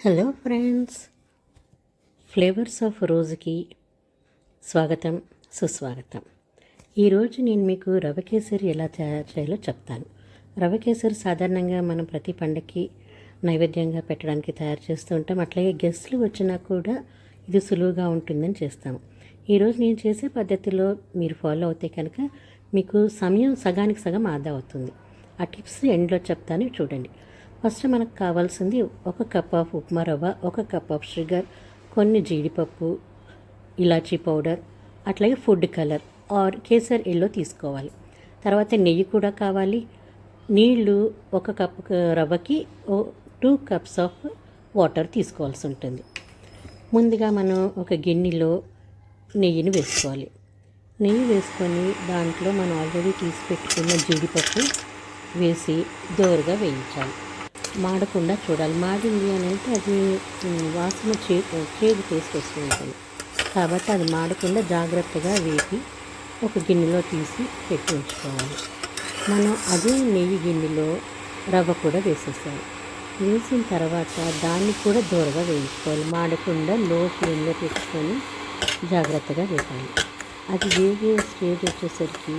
Hello friends. Flavours of రోజుకి స్వాగతం సుస్వాగతం. ఈరోజు నేను మీకు రవ కేసరి ఎలా తయారు చేయాలో చెప్తాను. రవ కేసరి సాధారణంగా మనం ప్రతి పండగకి నైవేద్యంగా పెట్టడానికి తయారు చేస్తూ ఉంటాం. అట్లాగే గెస్ట్లు వచ్చినా కూడా ఇది సులువుగా ఉంటుందని చేస్తాము. ఈరోజు నేను చేసే పద్ధతిలో మీరు ఫాలో అవుతే కనుక మీకు సమయం సగానికి సగం ఆదా అవుతుంది. ఆ టిప్స్ ఎండ్లో చెప్తాను. చూడండి. ఫస్ట్ మనకు కావాల్సింది ఒక కప్ ఆఫ్ ఉప్మా రవ్వ ఒక కప్ ఆఫ్ షుగర్ కొన్ని జీడిపప్పు ఇలాచీ పౌడర్ అట్లాగే ఫుడ్ కలర్ ఆర్ కేసర్ ఎల్లో తీసుకోవాలి. తర్వాత నెయ్యి కూడా కావాలి. నీళ్ళు ఒక కప్ రవ్వకి ఓ టూ కప్స్ ఆఫ్ వాటర్ తీసుకోవాల్సి ఉంటుంది. ముందుగా మనం ఒక గిన్నెలో నెయ్యిని వేసుకోవాలి. నెయ్యి వేసుకొని దాంట్లో మనం ఆల్రెడీ తీసి పెట్టుకున్న జీడిపప్పు వేసి దోరగా వేయించాలి. మాడకుండా చూడాలి. మాడింది అని అంటే అది వాసన చే చేదు టేస్ట్ ఉంటుంది కాబట్టి అది మాడకుండా జాగ్రత్తగా వేపి ఒక గిన్నెలో తీసి పెట్టి ఉంచుకోవాలి. మనం అదే నెయ్యి గిన్నెలో రవ్వ కూడా వేసేసాము వేసిన తర్వాత దాన్ని కూడా దూరగా వేయించుకోవాలి. మాడకుండా లో ఫ్లేమ్లో పెట్టుకొని జాగ్రత్తగా వేపాలి. అది వేగే స్టేజ్ వచ్చేసరికి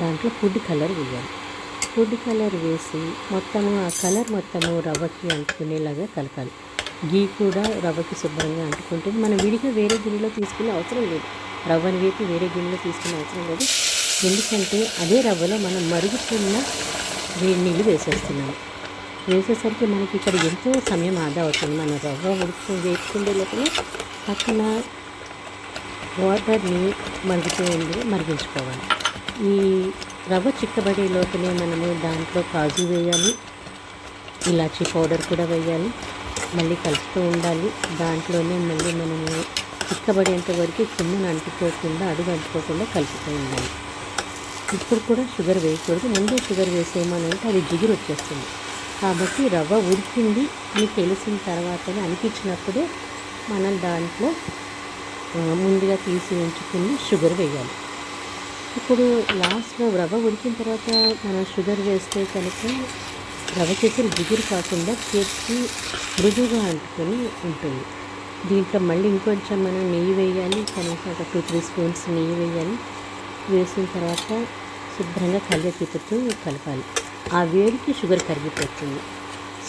దాంట్లో ఫుడ్ కలర్ వేయాలి. ఫుడ్ కలర్ వేసి మొత్తము ఆ కలర్ మొత్తము రవ్వకి అంటుకునేలాగా కలపాలి. గీ కూడా రవ్వకి శుభ్రంగా అంటుకుంటుంది మనం విడిగా వేరే గిన్నెలో తీసుకునే అవసరం లేదు. రవ్వని వేపి వేరే గిన్నెలో తీసుకునే అవసరం లేదు. ఎందుకంటే అదే రవ్వలో మనం మరుగుతున్న వేడి నీళ్ళు వేసేస్తున్నాము. వేసేసరికి మనకి ఇక్కడ ఎంతో సమయం ఆదా అవుతుంది. మన రవ్వ ఉడుకు వేసుకుండే లోపల పక్కన వాటర్ని మరుగుతూ ఉండి మరిగించుకోవాలి. ఈ రవ్వ చిక్కబడే లోపలే మనము దాంట్లో కాజు వేయాలి. ఇలాచీ పౌడర్ కూడా వేయాలి. మళ్ళీ కలుపుతూ ఉండాలి. దాంట్లోనే మళ్ళీ మనము చిక్కబడేంత వరకు కిందన అంటుకోకుండా అడుగు అంటుకోకుండా కలుపుతూ ఉండాలి. ఇప్పుడు కూడా షుగర్ వేయకూడదు. ముందే షుగర్ వేసేయమనంటే అది జిగురు వచ్చేస్తుంది. కాబట్టి రవ్వ ఉడికింది. అని తెలిసిన తర్వాతనే అనిపించినప్పుడే మనం దాంట్లో ముందుగా తీసి ఉంచుకుని షుగర్ వేయాలి. ఇప్పుడు లాస్ట్లో రవ్వ ఉడికిన తర్వాత మనం షుగర్ వేస్తే కనుక రవ్వ చేసిన బిగురు కాకుండా చేతికి మృదువుగా అంటుకొని ఉంటుంది. దీంట్లో మళ్ళీ ఇంకొంచెం మనం నెయ్యి వేయాలి కనీసం ఒక టూ త్రీ స్పూన్స్ నెయ్యి వేయాలి. వేసిన తర్వాత శుభ్రంగా కళ్ళ తిప్పుతూ కలపాలి. ఆ వేడికి షుగర్ కరిగిపోతుంది.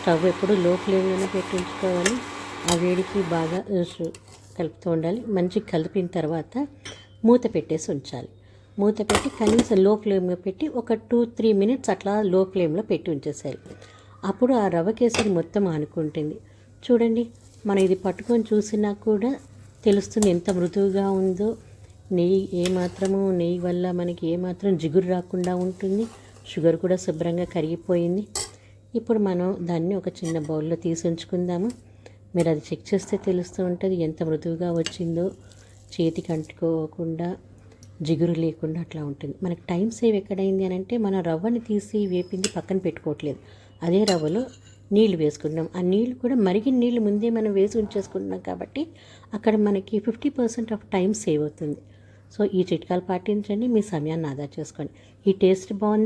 స్టవ్ ఎప్పుడు లో ఫ్లేమ్లోనే పెట్టించుకోవాలి. ఆ వేడికి బాగా షు- కలుపుతూ ఉండాలి. మంచిగా కలిపిన తర్వాత మూత పెట్టేసి ఉంచాలి. మూత పెట్టి కనీసం లో ఫ్లేమ్లో పెట్టి ఒక టూ త్రీ మినిట్స్ అట్లా లో ఫ్లేమ్లో పెట్టి ఉంచేసేయాలి. అప్పుడు ఆ రవ్వ కేసరి మొత్తం ఆనుకుంటుంది. చూడండి మనం ఇది పట్టుకొని చూసినా కూడా తెలుస్తుంది ఎంత మృదువుగా ఉందో. నెయ్యి ఏమాత్రము నెయ్యి వల్ల మనకి ఏమాత్రం జిగురు రాకుండా ఉంటుంది. షుగర్ కూడా శుభ్రంగా కరిగిపోయింది. ఇప్పుడు మనం దాన్ని ఒక చిన్న బౌల్లో తీసి ఉంచుకుందాము. మీరు అది చెక్ చేస్తే తెలుస్తూ ఉంటుంది ఎంత మృదువుగా వచ్చిందో. చేతికి అంటుకోకుండా జిగురు లేకుండా అట్లా ఉంటుంది. మనకి టైం సేవ్ ఎక్కడైంది అని అంటే మనం రవ్వని తీసి వేపింది పక్కన పెట్టుకోవట్లేదు. అదే రవ్వలో నీళ్ళు వేసుకుంటున్నాం ఆ నీళ్ళు కూడా మరిగిన నీళ్ళు ముందే మనం వేసి ఉంచేసుకుంటున్నాం కాబట్టి అక్కడ మనకి fifty percent of time save అవుతుంది. సో ఈ చిట్కాలు పాటించండి మీ సమయాన్ని ఆదా చేసుకోండి. ఈ టేస్ట్ బాగుంది.